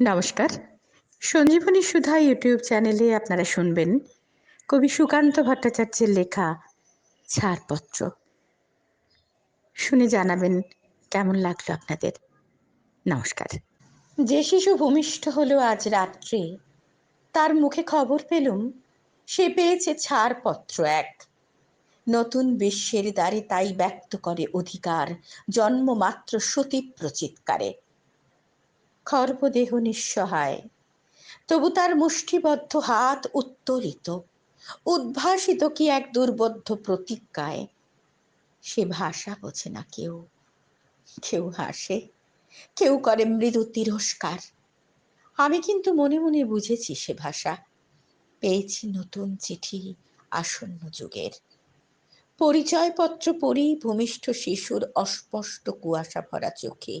নমস্কার। সঞ্জীবনী সুধা ইউটিউব চ্যানেলে আপনারা শুনবেন কবি সুকান্ত ভট্টাচার্যের লেখা ছাড়পত্র। শুনে জানাবেন কেমন লাগল আপনাদের? নমস্কার। যে শিশু ভূমিষ্ঠ হলো আজ রাত্রে, তার মুখে খবর পেলুম, সে পেয়েছে ছাড়পত্র এক। নতুন বিশ্বের দ্বারে তাই ব্যক্ত করে অধিকার জন্মমাত্র সতীব্র চিৎকারে খর্বদেহ নিঃসহায়। তবু তার মুষ্টিবদ্ধ হাত উত্তোলিত। উদ্ভাসিত কি এক দুর্বোধ্য প্রতিজ্ঞায়? সে ভাষা বোঝে না কেউ। কেউ হাসে, কেউ করে মৃদু তিরস্কার। আমি কিন্তু মনে মনে বুঝেছি সে ভাষা। পেয়েছি নতুন চিঠি আসন্ন যুগের। পরিচয়পত্র পড়ি ভূমিষ্ঠ শিশুর অস্পষ্ট কুয়াশা ভরা চোখে।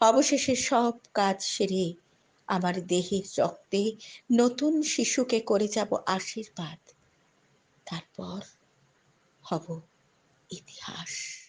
অবশেষে সব কাজ সেরে আমার দেহের রক্তে নতুন শিশুকে করে যাব আশীর্বাদ। তারপর হব ইতিহাস।